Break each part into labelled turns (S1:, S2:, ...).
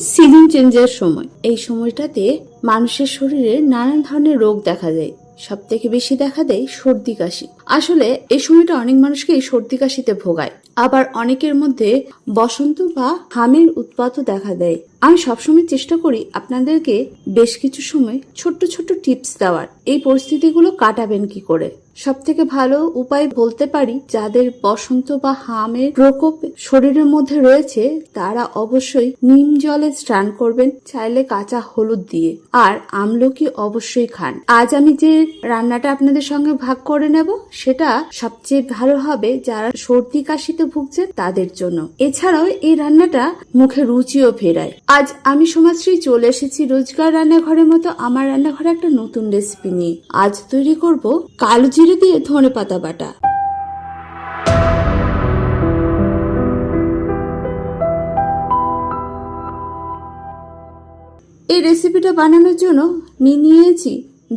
S1: Season চেঞ্জের সময়। এই সময়টাতে মানুষের শরীরে নানান ধরনের রোগ দেখা যায় সব থেকে বেশি দেখা দেয় সর্দি, কাশি। আসলে এই সময়টা অনেক মানুষকে এই সর্দি কাশিতে ভোগায়। আবার অনেকের মধ্যে বসন্ত বা হামের উৎপাতও দেখা দেয়। আমি সবসময় চেষ্টা করি আপনাদেরকে বেশ কিছু সময় ছোট্ট ছোট্ট টিপস দেওয়ার। এই পরিস্থিতিগুলো কাটাবেন কি করে? সব থেকে ভালো উপায় বলতে পারি, যাদের বসন্ত বা হামের প্রকোপ শরীরের মধ্যে রয়েছে, তারা অবশ্যই নিম জলে স্নান করবেন, চাইলে কাঁচা হলুদ দিয়ে। আর আমলকি অবশ্যই খান। আজ আমি যে রান্নাটা আপনাদের সঙ্গে ভাগ করে নেব সেটা সবচেয়ে ভালো হবে যারা সর্দি কাশিতে ভুগছেন তাদের জন্য। এছাড়াও এই রান্নাটা মুখে রুচিও ফেরায়। আজ আমি সমাজশ্রী চলে এসেছি রোজগার রান্নাঘরের মতো আমার রান্নাঘরে একটা নতুন রেসিপি নিয়ে। আজ তৈরি করব কালো জিরে দিয়ে ধনে পাতা বাটা। এই রেসিপিটা বানানোর জন্য নিয়ে নিয়েছি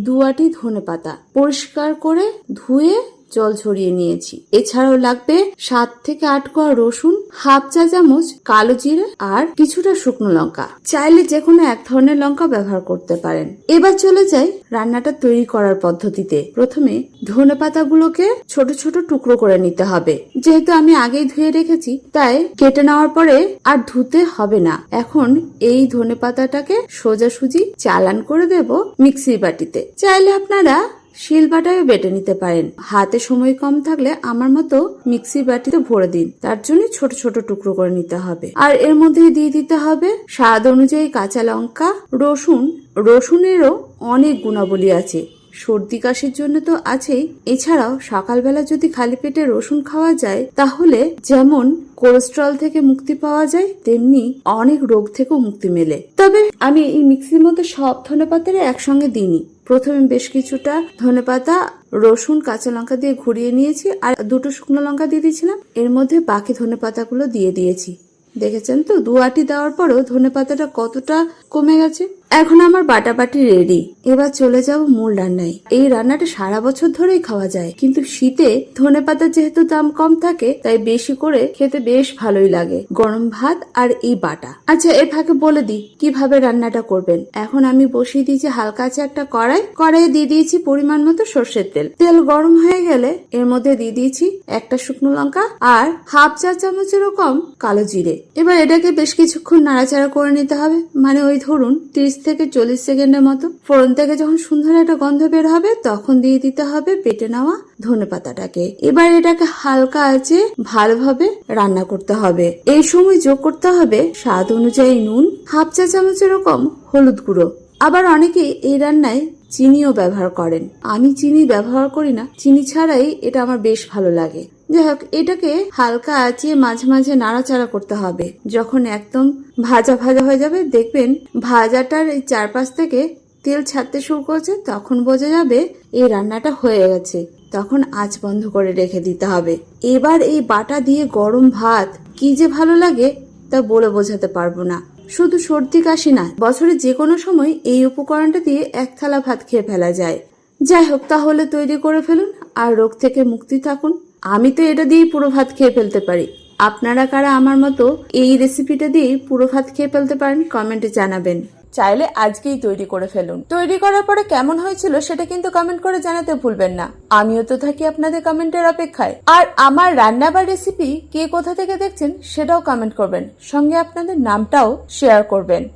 S1: দুয়াটি ধনে পাতা। পরিষ্কার করে ধুয়ে জল ছড়িয়ে নিয়েছি। এছাড়াও লাগবে সাত থেকে আট কোয়া রসুন, হাফ চা চামচ কালো জিরে আর কিছুটা শুকনো লঙ্কা। চাইলে যে কোনো এক ধরনের লঙ্কা ব্যবহার করতে পারেন। এবার চলে যাই রান্নাটা তৈরি করার পদ্ধতিতে। প্রথমে ধনে পাতাগুলোকে ছোট ছোট টুকরো করে নিতে হবে। যেহেতু আমি আগেই ধুয়ে রেখেছি, তাই কেটে নেওয়ার পরে আর ধুতে হবে না। এখন এই ধনে পাতাটাকে সোজাসুজি চালান করে দেব মিক্সির বাটিতে। চাইলে আপনারা শিলবাটায় বেটে নিতে পারেন। হাতে সময় কম থাকলে আমার মতো মিক্সি বাটিতে ভরে দিন। তার জন্য ছোট ছোট টুকরো করে নিতে হবে। আর এর মধ্যে দিয়ে দিতে হবে স্বাদ অনুযায়ী কাঁচা লঙ্কা, রসুন। রসুনেরও অনেক গুণাবলী আছে। সর্দি কাশির জন্য তো আছেই। এছাড়াও সকালবেলা যদি খালি পেটে রসুন খাওয়া যায়, তাহলে যেমন কোলেস্ট্রল থেকে মুক্তি পাওয়া যায়, তেমনি অনেক রোগ থেকেও মুক্তি মেলে। তবে আমি এই মিক্সির মতো সব ধনে পাতারে একসঙ্গে দিইনি। প্রথমে বেশ কিছুটা ধনেপাতা, রসুন, কাঁচা লঙ্কা দিয়ে ঘুরিয়ে নিয়েছি, আর দুটো শুকনো লঙ্কা দিয়ে দিয়েছিলাম। এর মধ্যে বাকি ধনে পাতাগুলো দিয়ে দিয়েছি। দেখেছেন তো? দু আটি দেওয়ার পরও ধনে পাতাটা কতটা কমে গেছে? এখন আমার বাটাবাটি রেডি এবার চলে যাব মূল রান্নায়। এই রান্নাটা সারা বছর ধরেই খাওয়া যায়, কিন্তু শীতে ধনে পাতার যেহেতু দাম কম থাকে, তাই বেশি করে খেতে বেশ ভালোই লাগে। গরম ভাত আর এই বাটা। আচ্ছা এর ফাঁকে বলে দিই, কীভাবে রান্নাটা করবেন? এখন আমি বসিয়ে দিয়েছি হালকা আছে একটা কড়াই। কড়াইয়ে দিয়ে দিয়েছি পরিমাণ মতো সর্ষের তেল। তেল গরম হয়ে গেলে এর মধ্যে দিয়ে দিয়েছি একটা শুকনো লঙ্কা আর হাফ চা চামচেরও কম কালো জিরে। এবার এটাকে বেশ কিছুক্ষণ নাড়াচাড়া করে নিতে হবে। মানে ওই ধরুন তিরিশ থেকে চল্লিশ সেকেন্ডের মতো ফোড়ন থেকে যখন সুন্দর একটা গন্ধ বের হবে, তখন দিয়ে দিতে হবে পেটে নেওয়া ধনে পাতাটাকে। এবার এটাকে হালকা আছে ভালোভাবে রান্না করতে হবে। এই সময় যোগ করতে হবে স্বাদ অনুযায়ী নুন, হাফ চা চামচ এরকম হলুদ গুঁড়ো। আবার অনেকে এই রান্নায় চিনিও ব্যবহার করেন। আমি চিনি ব্যবহার করি না। চিনি ছাড়াই এটা আমার বেশ ভালো লাগে। যাই হোক এটাকে হালকা আঁচিয়ে মাঝে মাঝে নাড়াচাড়া করতে হবে। যখন একদম ভাজা ভাজা হয়ে যাবে, দেখবেন ভাজাটার এই চারপাশ থেকে তেল ছাড়তে শুরু করছে, তখন বোঝা যাবে এই রান্নাটা হয়ে গেছে। তখন আঁচ বন্ধ করে রেখে দিতে হবে। এবার এই বাটা দিয়ে গরম ভাত কি যে ভালো লাগে তা বলে বোঝাতে পারব না। শুধু সর্দি কাশি না, বছরে যে কোনো সময় এই উপকরণটা দিয়ে এক থালা ভাত খেয়ে ফেলা যায়। যাই হোক তাহলে তৈরি করে ফেলুন আর রোগ থেকে মুক্তি থাকুন। আমি তো এটা দিয়ে পুরো ভাত খেয়ে ফেলতে পারি। আপনারা কারা আমার মতো এই রেসিপিটা দিয়ে পুরো ভাত খেয়ে ফেলতে পারেন, কমেন্টে জানাবেন। চাইলে আজকেই তৈরি করে ফেলুন। তৈরি করার পরে কেমন হয়েছিল সেটা কিন্তু কমেন্ট করে জানাতে ভুলবেন না। আমিও তো থাকি আপনাদের কমেন্টের অপেক্ষায়। আর আমার রান্না বা রেসিপি কে কোথা থেকে দেখছেন সেটাও কমেন্ট করবেন। সঙ্গে আপনাদের নামটাও শেয়ার করবেন।